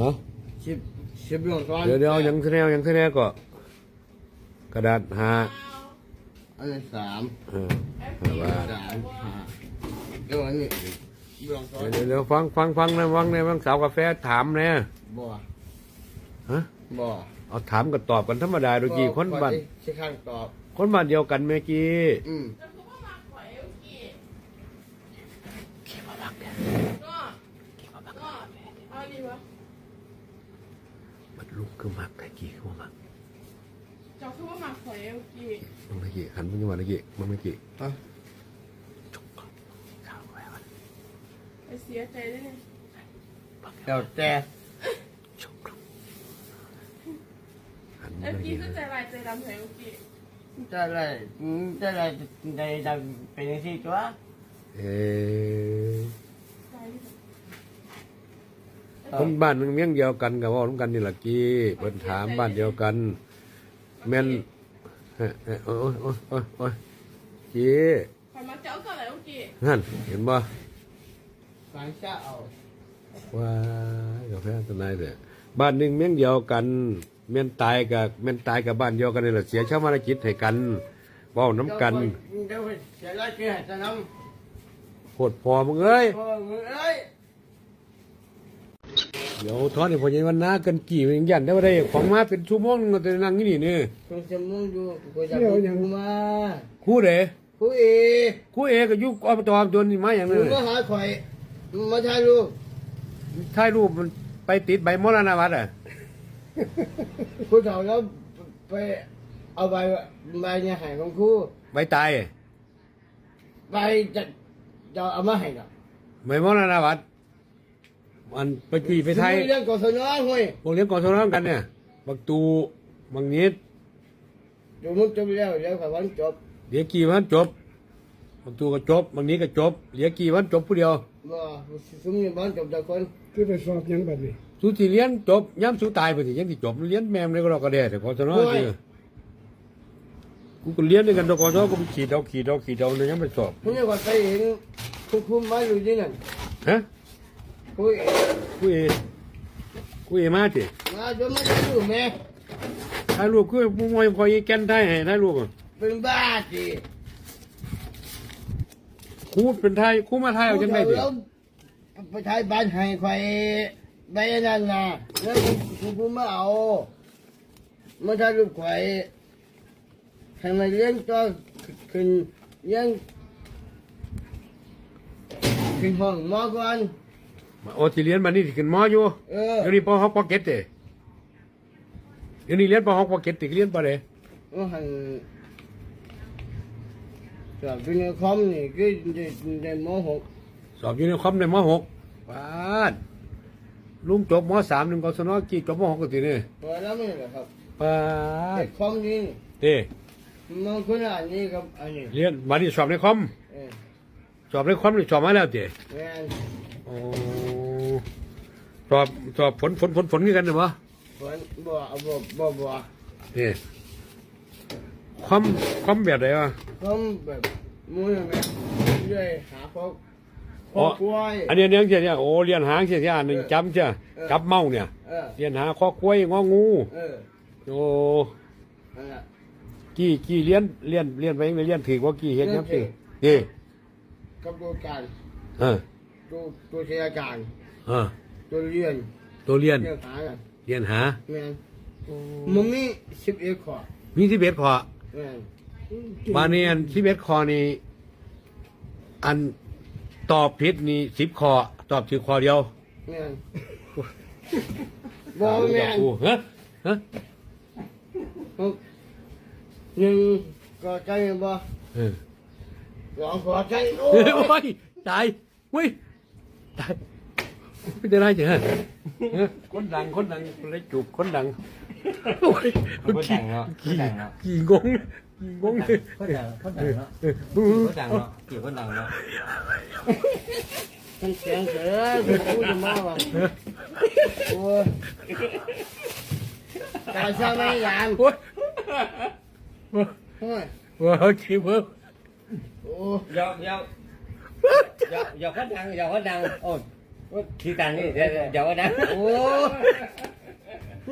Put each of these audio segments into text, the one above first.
ฮะสิบสิบลงซ้อนเดี๋ยวเดี๋ยวยังแสดงยังแสดงก็ กระดาษหาอันนี้สามเออหาว่าสามห้าเดี๋ยวอันนี้ลงซ้อนเดี๋ยวเดี๋ยวฟังฟังฟังนะฟังนะฟังสาวกาแฟถามนะบ่ฮะบ่เอาถามกันตอบกันธรรมดาโดยกี่คนบ้านใช้ข้างตอบคนบ้านเดียวกันเมื่อกี้ อืม เอาดีวะ มัน ลุกคือมักตะกี้คือบ่มักเจ้าคือว่าหมักข่อยเอลกี้มึงตะกี้หันมึงจังหวะตะกี้มึงตะกี้ฮะจุกข้าวไว้วันไปเสียใจได้เลยเดี๋ยวแต่จุกหันมึเองลตะกี้กี้คือใจลายใจดำแถวเอลกี้จะอะไรจะอะไรในดำเป็นยังไงตัวเอ้ยใจที่สุด คนบ้านมึงเมียงเดียวกันกับว่าร่วมกันนี่ละกี้เพิ่นถามบ้านเดียวกัน แม่นเฮ้ยเฮ้ยโอ้ยโอ้ยโอ้ยโอ้ยกี้ข่อมาเจ้าก่อนเลยเอลกี้นั่นเห็นบ่ฟังเช้าเอาว้ายกาแฟตัวนายเด้อบ้านหนึ่งเมียงเดียวกันแม่นตายกับแม่นตายกับบ้านเดียวกันนี่แหละเสียชาวมรกิจให้กันเว้าน้ำกันเดี๋ยวเสียไรเกี่ยจะน้โคตรพอมึงเอ้ยพอมึงเอ้ย เดี๋ยวทอดให้พ่อใหญ่วันหน้ากันกี่มันยันได้บ่ได้ของมาเป็นชั่วโมงนึงก็จะนั่งอยู่นี่นี่คงจะมุ่งดูกูจะกูมาครูเด้กูเอครูเอก็อยู่อบตจนนี่มาอย่างมึนึงงมาหาข่อยมึงมาถ่ายรูปถ่ายรูปมันไปติดใบมรณบัตรอะกูถามแล้วไปเอาใบใบเนี่ยให้ของครูใบตายใบจะจะเอามาให้เนาะใบมรณบัตร มันไปกี่ไปไทยเรื่องกศนห้วยพวกเลี้ยงกอสร้องกันเนี่ยบักตูบักนิดดูมึงจบแล้วแล้วกับวันจบเดี๋ยวกี่วันจบบักตูก็จบบักนี้ก็จบเหลือกี่วันจบผู้เดียวบ่สมนี่บ้านจบจากคนคือไปสอบหยังแบบนี้สู้ที่เลี้ยนจบย้ำสู้ตายไปสิยังที่จบเลี้ยนแม่มเลยก็รอกระเดะแต่กอสร้องคือกูก็เลี้ยนด้วยกันแตกอสร้องกูไปขีดเอาขีดเอาขีดเอาเนี่ยยังไปสอบมึงจะว่าไปเห็นคุณคุมมาอยู่ที่นั่นฮะ กูเอกูเอกูเอมาสิมาจนมาอยู่แม่ถ่ายรูปคือมึงมวยคอยแกนได้ให้ถ่ายรูปอะเป็นบ้าสิครูเป็นไทยครูมาไทยเอาจังไงดิแล้วไปถ่ายบ้านให้ข่อยใบนั่นน่ะแล้วคุณคุมมาเอามาถ่ายรูปข่อยให้มาเลี้ยงตัวขึ้นเลี้ยงขึ้นห้องหมอก่อน โอ้ที่เรียนมานี่ที่ขึ้นมออยู่เออ เดี๋ยวนี้ปหกปเก็ตเด้เดี๋ยวนี้เรียนปหกปเก็ตติเรียนปะเด้ว่าหันจากเป็นคอมนี่ก็ได้ได้มหกสอบอยู่ในคอมในมหกปาดลุงจบมสามหนึ่งกศนกี่จบมหกกันติเนี่ยพอแล้วไม่เหรอครับปาแต่ดคอมนี่เด้มันคนละอันนี้กับอันนี้เรียนมาที่สอบในคอมเออสอบในคอมนี่สอบมาแล้วเด้แม่นโอ้ สอบสอบผลผลผลผลคือกันเหรอวะฝนบ่บ่บ่บ่นี่คอมคอมแบบไหนวะคอมแบบมือแม่เรื่อยหาพวกพอ๋วอกกล้วย อันนี้เนี้ยเนี่ยโอ้เรียนหางเสียที่อ่านหนึ่งจำเชียเออ จับเมาเนี่ยเออ เรียนหาข้อกล้วยงองูเออโอ้นั่นแหละ กี่กี่เรียนเรียนเรียนไปยังไงเรียนถือว่ากี่เฮ็ดยับเรีสิยนถืนี่กับตัวการเออตัวตัวเชียร์การเออ ตัวเรียนตัวเรียนเรื่องหากันเรียนหาแม่นมันมีสิบเอ็ดข้อมีที่เบ็ดคอแม่นบาเนียนที่เบ็ดคอนี่อันตอบผิดนี่สิบคอตอบถือคอเดียวแม่นบ่แม่นกูฮะฮะหนึ่งก็ใจบ่เออสองก็ใจโอ้โอ้ยยตายเว้ยตาย ไม่ได้ไรจ้ะฮะฮะคนดังคนดังคนเล็กจูบคนดังโอ้ยคนดังเนาะคนกี่ดังเนาะกี่งงกี่งงเลยคนดังคนดังเนาะเออคนดังเนาะเกี่ยวคนดังเนาะมันเสียงเสือคือพูดมาว่าโอ้ยตาชาไม่ยามโอ้ยโอ้ยว้าวคิวเพิ่มโอ้ยยาวยาวยาวยาวคนดังยาวคนดังโอ้ย ที่ตังนี่เดี๋ยวเดี๋ยวนะโอ้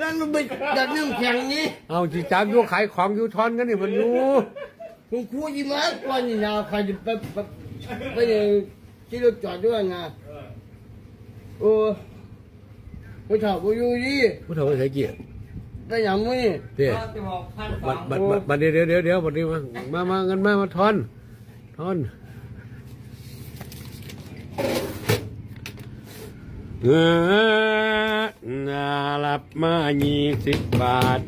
งั้นมันไปดัดน้ำแข็งนี่เอาจีจามอยู่ขายของอยู่ทอนกันนี่มันอยู่คุณครูยิ้มมาก่อนนี่นะใครจะไปไปไปยังที่รถจอดด้วยนะโอ้ผู้ชายผู้อยู่ดีผู้เฒ่าใส่เกียร์ได้ยังมั้ยเด้จะบอกพันสอบัดงบัดบัดบัดเดี๋ยวเดี๋ยวเดี๋ยวเดี๋ยวบัดนี้มามามาเงินมามาทอนทอนเงิ นนารับมายี่สิบบาท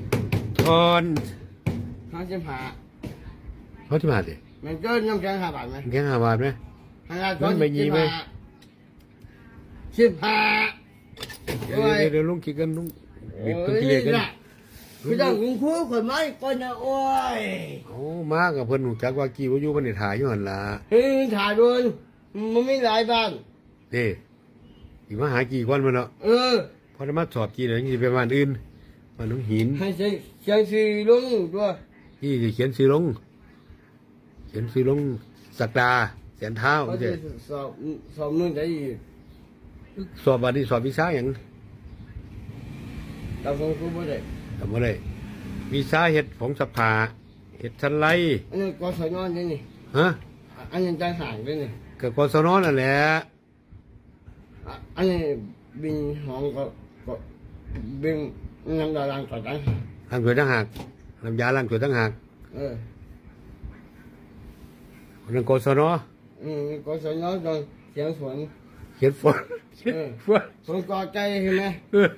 ทอนห้าสิบห้าเขาจะมาสิมันเกินน้ำแข็งห้าบาทไหมแค่ห้าบาทไหมห้าบาทมันไม่ยีไหมสิบห้าเดี๋ยวเดี๋ยวเดี๋ยวลุงคิดกันลุงบิดตัวกิเลสกันพี่ต้องคุณครูคนไม้ก่อนนะโอ้ยโอ้มากับเพิ่นหูจักว่ากี่วาอยุมันได้ถ่ายอยู่หันละเฮ้ยถ่ายโดนมันไม่หลายบ้านเด้ อีมาหากี่ก้อนมันเนาะเออ พอได้มาสอบกี่เดี๋ยวจะไปบ้านอื่นบ้านน้องหิน ให้เสียงเสียงสีลงด้วยที่จะเขียนสีลง เขียนสีลงสักดาแสนเท้าเขาเด้จะสอบสอบนู่นได้อีกสอบบัดนี้สอบวิชาอย่างแต่คุณครูไม่ได้ทำอะไรวิชาเห็ดผงสภาเห็ดชันไลอันนี้กศนนี่นี่ฮะอันนี้ต่างหากด้วยนี่ กับกศนนั่นแหละ อะอันนี้บินห้องก็ก็บินน้ำดารังต่อต่างหากล้างถ้วยตั้งหากน้ำยาล้างถ้วยตั้งหากเออคนนั้นกศนอืมกศนตอนเสียงฝนเขียนฝนเขียนฝนฝนกอใจเห็นไหมเออ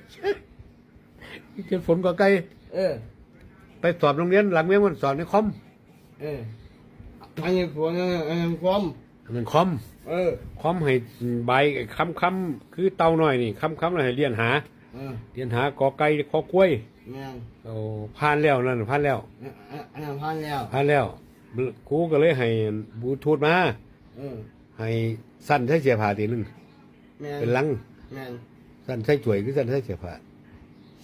เขียนฝนก็ไกลเออ ไปสอบโรงเรียนหลังเมียมันสอบในคอมเอออันนี้ฝนอันนี้ความ มันคอมเออ คอมให้ใบคำคำๆคือเตาหน่อยนี่คำคำๆเลยให้เรียนหาเออเรียนหากอไก่ขอกล้วยแม่นเอาผ่านแล้วนั่นผ่านแล้วอันอันอันนั้นพันแล้ว ผ่านแล้วครูก็เลยให้บลูทูธมาเออ ให้สั้นใช้เสียผ้าตีหนึงแม่นเป็นลังแม่นสั้นใช้จ่วยคือสั้นใช้เสียผ้า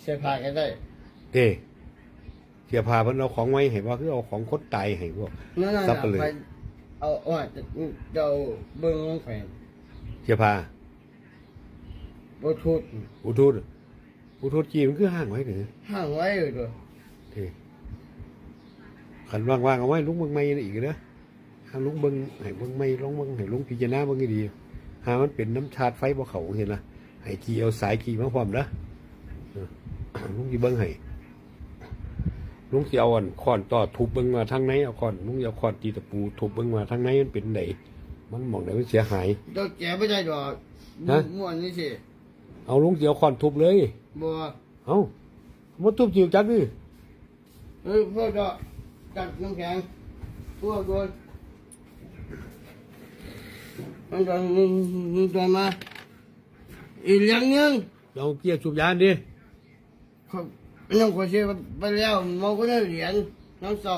เสียผ้าก็ได้เด้เสียผ้าเพิ่นเอาของไว้ให้ว่าคือเอาของคนตายให้พวก นั่นน่ะซับไปเลยไป เอาเอาจะจะเอาเบิ้งลงแขวนเสียผ้าบทูดบลูทูธบลูทูธจีมันคือห่างไว้เด้อห่างไว้เลยตัวเด้ขันว่างๆเอาไว้ลุงเบิ่งไม่อีกเด้อหาลุงเบิ่งให้เบิ่งไม่ลองเบิ่งให้ลุงพิจารณาเบิ่งให้ดีหามันเป็นน้ำชาดไฟบ่เขาเห็นนะให้ขี่เอาสายขี่มาพร้อมเด้อเออลุงสิเบิ่งให้ ลุงสิเอาอันค้อนต่อทุบเบิ่งมาทางไหนเอาค้อนลุงสิเอาค้อนตีตะปูทุบเบิ่งมาทางไหนมันเป็นไดมันหมองไหนมันเสียหายเจ้าแก่ไม่ได้ดอกฮะ ม่วนนี่สิเอาลุงสิเอาค้อนทุบเลย บัวเอาบ่ทุบจิวจักดิเฮ้ยพวกก็จัดน้ำแข็งพวกโดนมันจะมึงมึงจะมาอีกอย่างหนึงเอาเกียร์สูบยานดิเขา น้องคนเชื่อไปแล้วมองก็ได้เหรียญน้ำเศร้า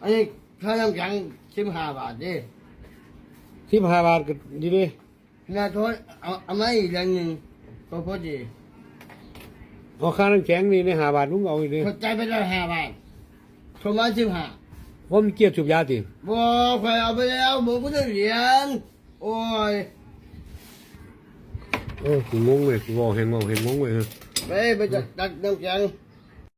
อันนี้ค่าน้ำแข็งสิบห้าบาทดิ15บาทก็ดีดินาโทษเอาเอามาอีกอย่างหนึ่งก็พอดีเอาค่าน้ำแข็งนี่ใน5บาทลุงเอาอีกดิเขาใจายไปได้ห้าบาทโทรมาสิบห้าผมเกียร์สูบยาติบ่ใครเอาไปแล้วมึงก็ได้เหรียญโอ้ยเออกูงงเว้ยกูบอกเห็นบอกเห็นงงเว้ยไป ไปจัดตักน้ำแข็ง